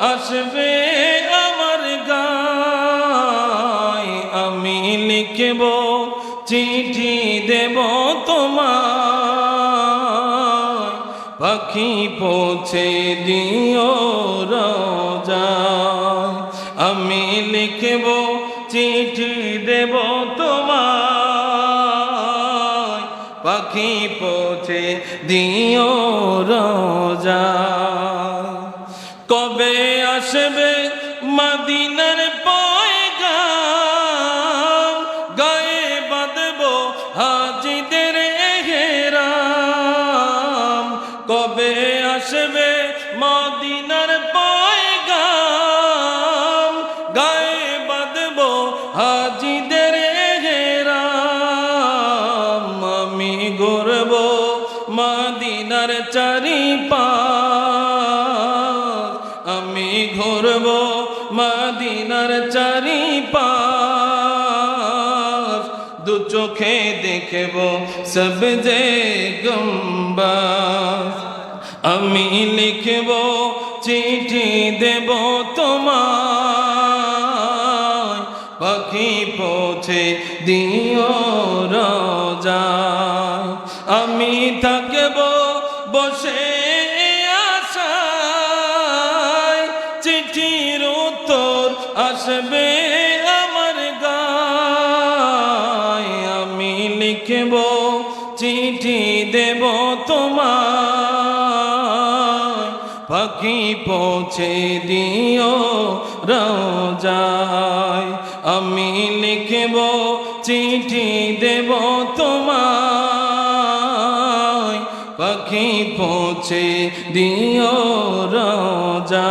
আসবে আমার গায় আমি লিখব, চিঠি দেব তোমার পাখি পৌঁছে দিও রাজায় আমি লিখব, চিঠি দেব তোমার পাখি পৌঁছে দিও রাজা। আসবে মদিনার পয়গাম, গায়ে বাঁধব হাজিদের হেরাম কবে আসবে মদিনার পয়গাম, গায়ে বাঁধব হাজিদের হেরাম আমি গর্ব মদিনার চারিপা আমি ঘুরব মদিনার চারিপাশ। দু চোখে দেখব সব যে আমি লিখব চিঠি দেব তোমার পাখি পৌঁছে দিও রাজা। আমি থাকব আসবে আমার গায়। আমি লিখব, চিঠি দেব তোমার পাখি পৌঁছে দিও রাজায় আমি লিখব, চিঠি দেব তোমার পাখি পৌঁছে দিও রাজা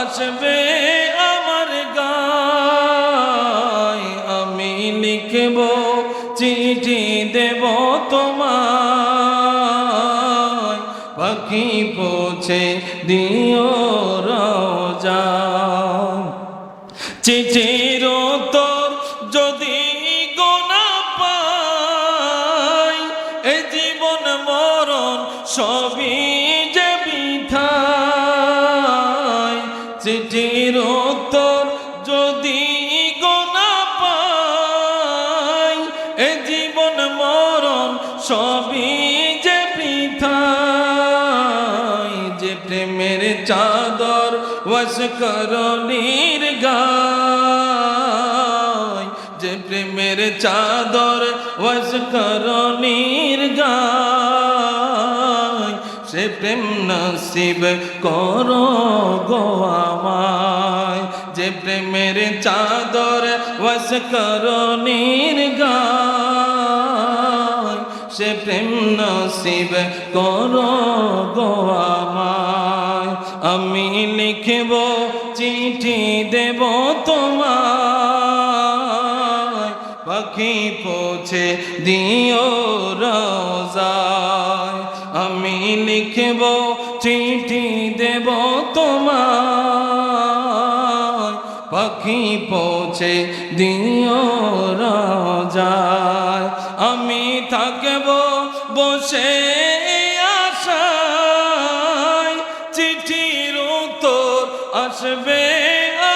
আসবে আমার গায়। আমি লিখব, চিঠি দেব তোমায়। পাখি পৌঁছে দিও রাজা চিঠির উত্তর যদি গোনা পাই, এ জীবন মরণ সবই এ জীবন মরণ সবই যে পৃথা যে প্রেমের চাদর ওয়াস করণীর গায় যে প্রেমের চাদর ওয়াস করণীর সে প্রেম নসিব করো গো আমায়। যে প্রেমের চাদর ওয়াস করণীর গায় সে প্রেম নসিব করো গো আমায়। আমি লিখব, চিঠি দেব তোমায়। পাখি পৌঁছে দিও লিখব চিঠি দেব তোমায়। পাখি পৌঁছে দিও রাজায়। আমি থাকব বসে আশায়। চিঠির উত্তর আসবে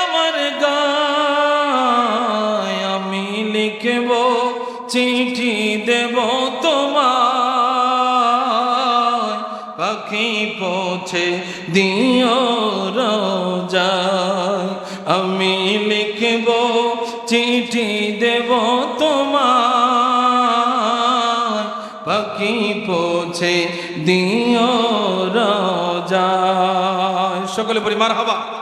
আমার গায়। আমি লিখব চিঠি পাখি পৌঁছে দিও রোজা। আমি লিখব, চিঠি দেব তোমার পাখি পৌঁছে দিও রোজা। সকলে পরিমার হবা।